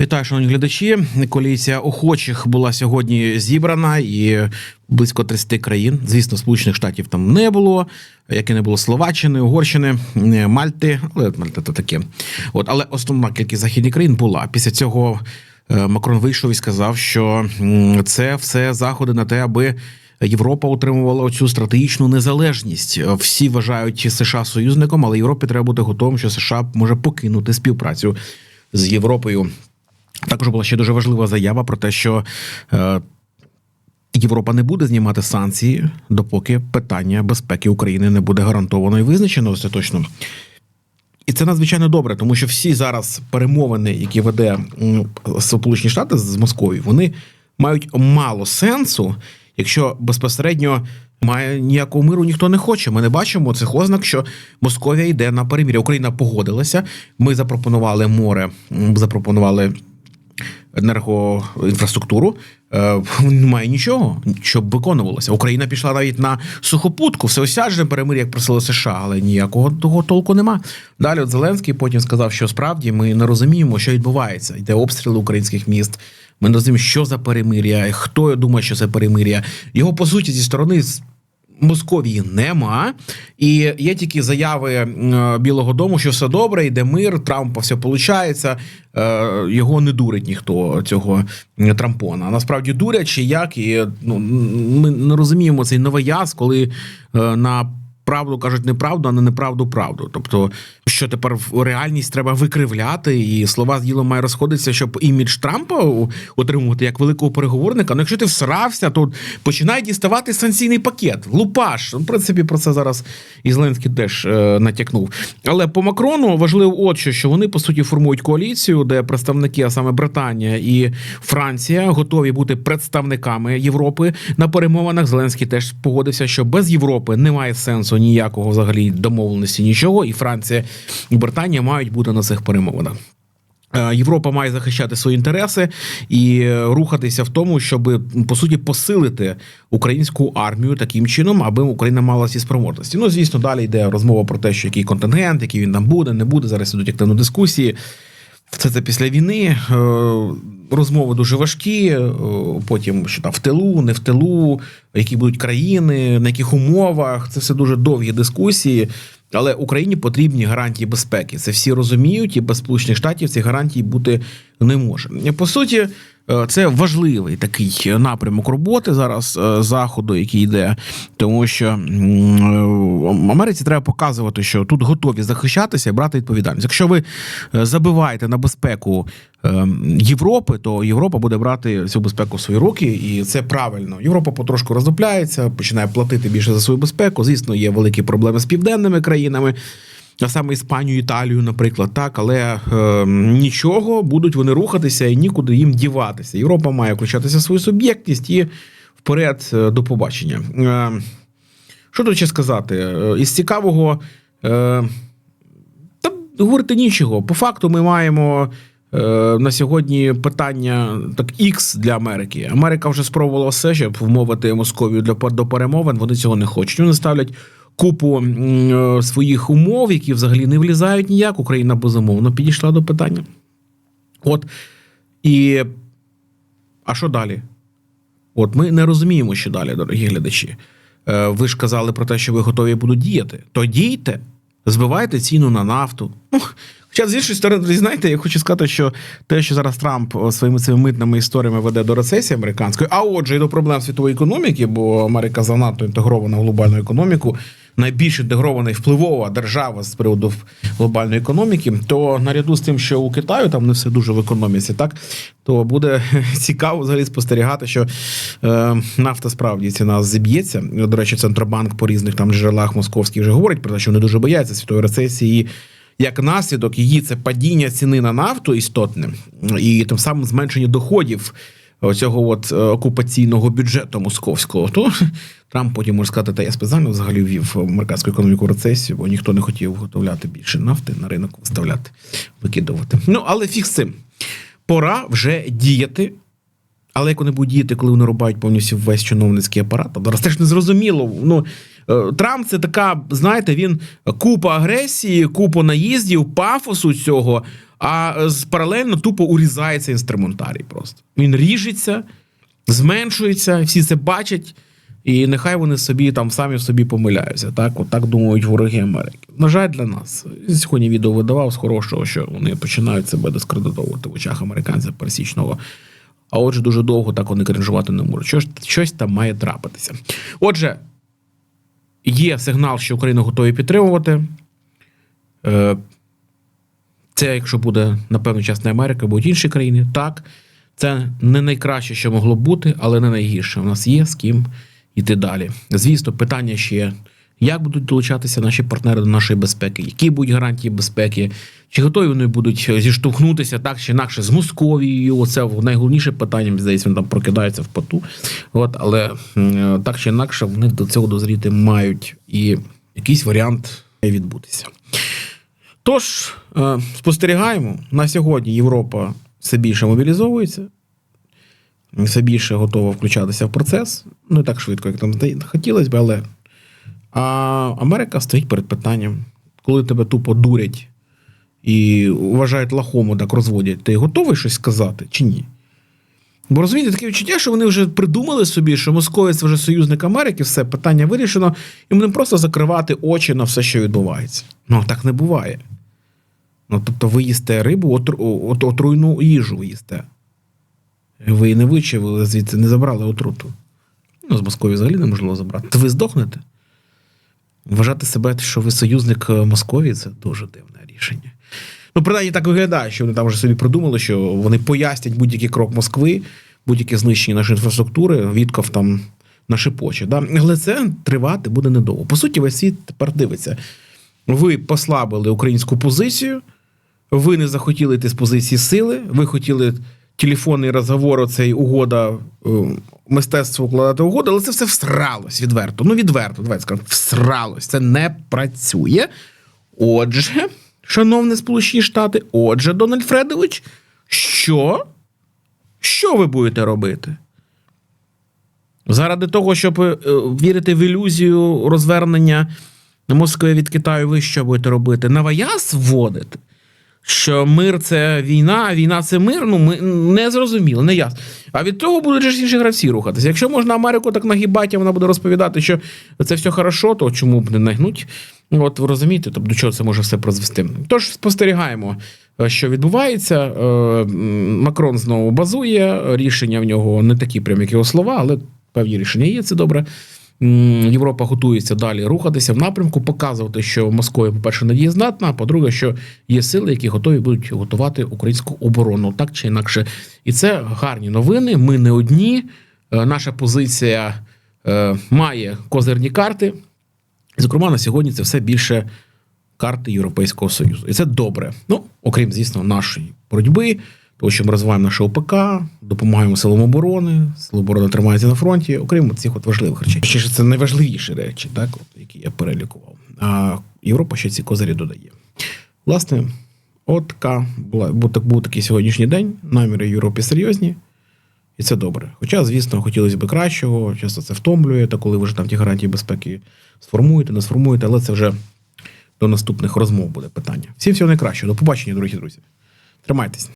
Вітаю, шановні глядачі. Коаліція охочих була сьогодні зібрана і близько 30 країн. Звісно, Сполучених Штатів там не було, як і не було Словаччини, Угорщини, е, Мальти, але Мальта то таке. От, але основна кількість західних країн була. Після цього е, Макрон вийшов і сказав, що це все заходи на те, аби. Європа отримувала цю стратегічну незалежність. Всі вважають США союзником, але Європі треба бути готовим, що США може покинути співпрацю з Європою. Також була ще дуже важлива заява про те, що е, Європа не буде знімати санкції, допоки питання безпеки України не буде гарантовано і визначено остаточно. І це надзвичайно добре, тому що всі зараз перемовини, які веде Сполучені Штати з Московією, вони мають мало сенсу, якщо безпосередньо має ніякого миру ніхто не хоче. Ми не бачимо цих ознак, що Московія йде на перемір'я. Україна погодилася. Ми запропонували море, запропонували енергоінфраструктуру. Е, Немає нічого, щоб виконувалося. Україна пішла навіть на сухопутку, всеосяжне перемир'я, як просили США, але ніякого того толку нема. Далі от Зеленський потім сказав, що справді ми не розуміємо, що відбувається. Йде обстріли українських міст. Ми не розуміємо, що за перемир'я, хто думає, що це перемир'я. Його по суті зі сторони Московії нема, і є тільки заяви е, Білого Дому, що все добре, йде мир, Трампа все виходить, його не дурить ніхто цього е, Трампона. Насправді дурять чи як, і ну ми не розуміємо цей новояз, коли е, на правду кажуть неправду, а на неправду правду. Тобто, що тепер в реальність треба викривляти, і слова з ділом має розходитися, щоб імідж Трампа отримувати як великого переговорника. Ну, якщо ти всрався, то починає діставати санкційний пакет. Лупаш. Ну, В принципі, про це зараз і Зеленський теж е, натякнув. Але по Макрону важливо, от що, що вони по суті формують коаліцію, де представники, а саме Британія і Франція, готові бути представниками Європи на перемовинах. Зеленський теж погодився, що без Європи немає сенсу ніякого взагалі домовленості, нічого. І Франція і Британія мають бути на цих перемовинах. Е, Європа має захищати свої інтереси і е, рухатися в тому, щоб по суті посилити українську армію таким чином, аби Україна мала ці спроможності. Ну звісно, далі йде розмова про те, що який контингент, який він там буде, не буде. Зараз ідуть активно дискусії. Все це після війни. Е, Розмови дуже важкі. е, Потім що там в тилу, не в тилу, які будуть країни, на яких умовах. Це все дуже довгі дискусії. Але Україні потрібні гарантії безпеки. Це всі розуміють, і без сполучених штатів ці гарантії бути не може. По суті, е, це важливий такий напрямок роботи зараз е, заходу, який йде, тому що м, Америці треба показувати, що тут готові захищатися і брати відповідальність. Якщо ви е, забиваєте на безпеку е, Європи, то Європа буде брати цю безпеку в свої руки, і це правильно. Європа потрошку роздупляється, починає платити більше за свою безпеку. Звісно, є великі проблеми з південними країнами. А саме Іспанію, Італію, наприклад, так, але е, нічого будуть вони рухатися і нікуди їм діватися. Європа має включатися в свою суб'єктність і вперед е, до побачення. Е, що тут ще сказати? Е, Із цікавого, е, та говорити нічого. По факту, ми маємо на сьогодні питання так X для Америки. Америка вже спробувала все, щоб вмовити Московію для до перемовин. Вони цього не хочуть. Вони ставлять купу е, своїх умов, які взагалі не влізають ніяк. Україна безумовно підійшла до питання. От і. А що далі? От ми не розуміємо, що далі, дорогі глядачі. Е, Ви ж казали про те, що ви готові будуть діяти. То дійте, збивайте ціну на нафту. Ну, Хоча з іншої сторони, знаєте, я хочу сказати, що те, що зараз Трамп своїми цими митними історіями веде до рецесії американської, а отже, і до проблем світової економіки, бо Америка занадто інтегрована в глобальну економіку, найбільш інтегрована і впливова держава з приводу глобальної економіки, то наряду з тим, що у Китаю там не все дуже в економіці, так то буде цікаво взагалі спостерігати, що е, нафта справді ціна зіб'ється. До речі, центробанк по різних там джерелах московських вже говорить про те, що вони дуже бояться світової рецесії. Як наслідок її це падіння ціни на нафту істотне, і тим самим зменшення доходів цього от е, окупаційного бюджету московського, то Трамп потім може сказати, та я спеціально взагалі ввів американську економіку рецесію, бо ніхто не хотів виготовляти більше нафти на ринок виставляти, викидувати. Ну але фіг з цим. Пора вже діяти. Але як вони будуть діяти, коли вони рубають повністю весь чиновницький апарат? Зараз теж не зрозуміло. Ну Трамп це така, знаєте, він купа агресії, купа наїздів, пафосу цього, а е, паралельно тупо урізається інструментарій просто. Він ріжеться, зменшується, всі це бачать, і нехай вони собі там самі собі помиляються. Так, от так думають вороги Америки. На жаль, для нас. Сьогодні відео видавав з хорошого, що вони починають себе дискредитовувати в очах американця пересічного. А отже, дуже довго так вони кринжувати не можуть. Щось, щось там має трапитися. Отже, є сигнал, що Україну готові підтримувати. Е, Це, якщо буде на певний час не Америка, будуть інші країни. Так, це не найкраще, що могло б бути, але не найгірше. У нас є з ким йти далі. Звісно, питання ще. Як будуть долучатися наші партнери до нашої безпеки? Які будуть гарантії безпеки? Чи готові вони будуть зіштовхнутися так чи інакше з Московією? Це найголовніше питання, здається, він там прокидається в поту. От, але так чи інакше, вони до цього дозріти мають і якийсь варіант відбутися. Тож, е, спостерігаємо, на сьогодні Європа все більше мобілізовується, все більше готова включатися в процес. Не так швидко, як там хотілося б, але. А Америка стоїть перед питанням, коли тебе тупо дурять і вважають лахому, так розводять, ти готовий щось сказати чи ні? Бо розумієте, таке відчуття, що вони вже придумали собі, що Московія це вже союзник Америки, все питання вирішено, і будемо просто закривати очі на все, що відбувається. Ну, так не буває. Ну, тобто, ви їсте рибу, отру, от, отруйну їжу ви їсте. Ви не вичавили звідси, не забрали отруту. Ну, з Московії взагалі неможливо забрати. То ви здохнете. Вважати себе, що ви союзник е, Московії, це дуже дивне рішення. Ну, принаймні так виглядає, що вони там вже собі придумали, що вони пояснять будь-який крок Москви, будь-яке знищення нашої інфраструктури, Вітков там нашепоче. Да? Але це тривати буде недовго. По суті, весь світ тепер дивиться. Ви послабили українську позицію, ви не захотіли йти з позиції сили, ви хотіли телефонний розговор, оцей угода, е, мистецтво укладати угоду, але це все всралось відверто. Ну, відверто, давайте скажемо, всралось. Це не працює. Отже, шановні Сполучені Штати, отже, Дональд Фредович, що? Що ви будете робити? Заради того, щоб е, вірити в ілюзію розвернення Москви від Китаю, ви що будете робити? Наваяз вводити? Що мир це війна, а війна це мир, ну ми не зрозуміло, не ясно. А від того будуть ж інші гравці рухатися. Якщо можна Америку так нагибати, вона буде розповідати, що це все хорошо, то чому б не нагнуть? Ну, От ви розумієте, тобто до чого це може все призвести. Тож спостерігаємо, е, що відбувається. Е, Макрон знову базує. Рішення в нього не такі, прям як його слова, але певні рішення є. Це добре. Європа готується далі рухатися в напрямку, показувати, що Московія, по-перше, недієздатна, а по-друге, що є сили, які готові будуть готувати українську оборону, так чи інакше. І це гарні новини. Ми не одні. Е, Наша позиція е, має козирні карти. Зокрема, на сьогодні це все більше карти Європейського Союзу. І це добре. Ну, окрім, звісно, нашої боротьби, що ми розвиваємо наше ОПК, допомагаємо силам оборони, сили оборони тримаються на фронті, окрім цих от важливих речей. Ще це найважливіші речі, так, от, які я перелікував. А Європа ще ці козирі додає. Власне, от така була, так- був такий сьогоднішній день. Наміри в Європі серйозні. І це добре. Хоча, звісно, хотілося б кращого, часто це втомлює, та коли ви вже там ті гарантії безпеки сформуєте, не сформуєте, але це вже до наступних розмов буде питання. Всім всього найкращого. До побачення, дорогі друзі. Тримайтесь.